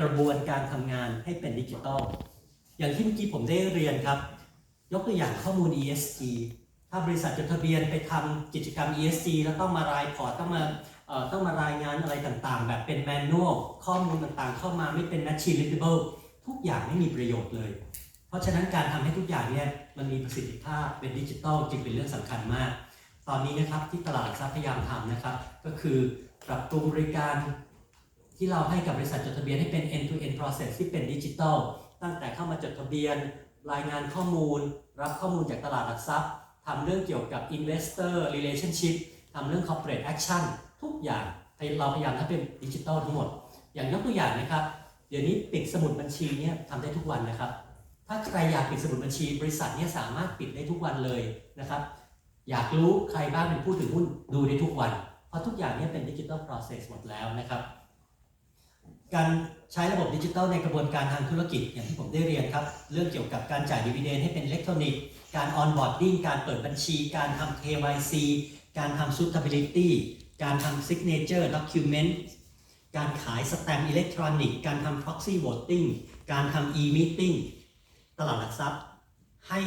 กระบวนการทำงานให้เป็นดิจิทัลอย่างที่เมื่อกี้ผมได้เรียนครับ ยกตัวอย่างข้อมูล ESG ถ้าบริษัทจดทะเบียนไปทำกิจกรรม ESG แล้วต้องมารายพอร์ตต้องมาต้องมารายงานอะไรต่างๆ แบบเป็นแมนนวลข้อมูลต่างๆ เข้ามาไม่เป็น machine readable ทุกอย่างไม่มีประโยชน์เลย เพราะฉะนั้นการทำให้ทุกอย่างเนี่ยมันมีประสิทธิภาพเป็นดิจิทัลจึงเป็นเรื่องสำคัญมาก ตอนนี้นะครับที่ตลาดทรัพยายามทำนะครับ ก็คือปรับปรุงบริการ ที่เราให้กับบริษัทจดทะเบียนให้เป็น end to end process ที่เป็นดิจิทัลตั้งแต่เข้ามาจดทะเบียน รายงานข้อมูล รับข้อมูลจากตลาดหลักทรัพย์ทำเรื่องเกี่ยวกับ investor relationship ทำเรื่อง corporate action ทุกอย่างเราพยายามให้เป็นดิจิทัลทั้งหมด อย่างยกตัวอย่างนะครับ เดี๋ยวนี้ปิดสมุดบัญชีเนี่ยทำได้ทุกวันนะครับ ถ้าใครอยากปิดสมุดบัญชี บริษัทเนี่ยสามารถปิดได้ทุกวันเลยนะครับ อยากรู้ใครบ้างเป็นผู้ถือหุ้นดูได้ทุกวัน เพราะทุกอย่างเนี่ยเป็นดิจิ t a ล process หมดแล้วนะครับ การใช้ระบบดิจิทัลในกระบวนการทางธุรกิจอย่างที่ผมได้เรียนครับ เรื่องเกี่ยวกับการจ่ายดีเวเดนให้เป็นอิเล็กทรอนิกส์การออนบอร์ดดิ้งการเปิดบัญชี การทำ KYC การทำ suitability การทำ signature document การขายสแตมป์อิเล็กทรอนิกส์การทำ proxy voting การทำ e-meeting ตลาดหลักทรัพย์ ให้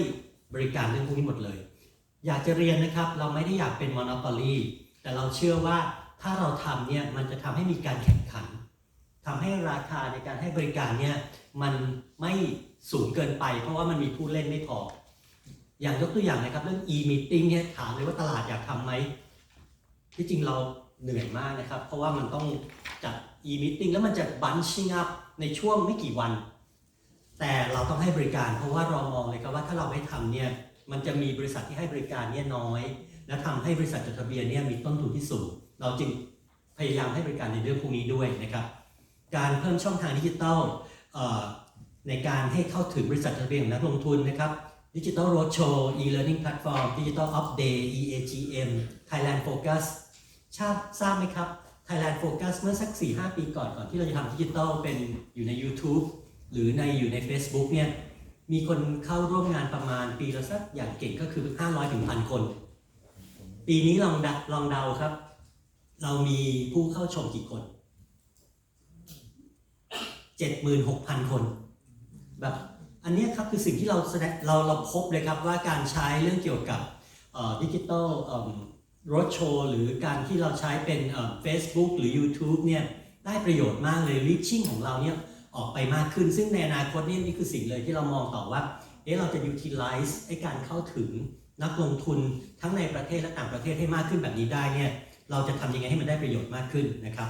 บริการเรื่องพวกนี้หมดเลย อยากจะเรียนนะครับ เราไม่ได้อยากเป็น monopoly แต่เราเชื่อว่าถ้าเราทำเนี่ยมันจะทำให้มีการแข่งขัน ราคาในการให้บริการเนี่ยมันไม่สูงเกินไป เพราะว่ามันมีผู้เล่นไม่พอ อย่างยกตัวอย่างนะครับเรื่อง e-meeting เนี่ยถามเลยว่าตลาดอยากทำไหมที่จริงเราเหนื่อยมากนะครับ เพราะว่ามันต้องจัด e-meeting แล้วมันจะ bunching up ในช่วงไม่กี่วัน แต่เราต้องให้บริการเพราะว่าเรามองเลยครับว่าถ้าเราไม่ทำเนี่ยมันจะมีบริษัทที่ให้บริการเนี่ยน้อย และทำให้บริษัทจดทะเบียนเนี่ยมีต้นทุนที่สูง เราจึงพยายามให้บริการในเรื่องพวกนี้ด้วยนะครับ การเพิ่มช่องทางดิจิทัลในการให้เข้าถึงบริษัทจดทะเบียนนักลงทุนนะครับดิจิทัลโรดโชว์ e-learning platform digital of day EAGM Thailand Focus ทราบทราบไหมครับ Thailand Focus เมื่อสัก 4-5 ปีก่อนก่อนที่เราจะทำดิจิทัลเป็นอยู่ใน YouTube หรือในอยู่ใน Facebook เนี่ยมีคนเข้าร่วมงานประมาณปีละสักอย่างเก่งก็คือ 500ถึงพันคน ปีนี้ลองดลองเดาครับ เรามีผู้เข้าชมกี่คน 76,000 คน แบบอันนี้ครับคือสิ่งที่เราแสดงเราเราพบเลยครับว่าการใช้เรื่องเกี่ยวกับดิจิตอลรถโชว์หรือการที่เราใช้เป็นเฟซบุ๊กหรือ YouTube เนี่ยได้ประโยชน์มากเลย reaching ของเราเนี่ยออกไปมากขึ้น ซึ่งในอนาคตนี่นี่คือสิ่งเลยที่เรามองต่อว่าเอ๊ะเราจะ utilize ไอ้การเข้าถึงนักลงทุนทั้งในประเทศและต่างประเทศให้มากขึ้นแบบนี้ได้เนี่ยเราจะทำยังไงให้มันได้ประโยชน์มากขึ้นนะครับ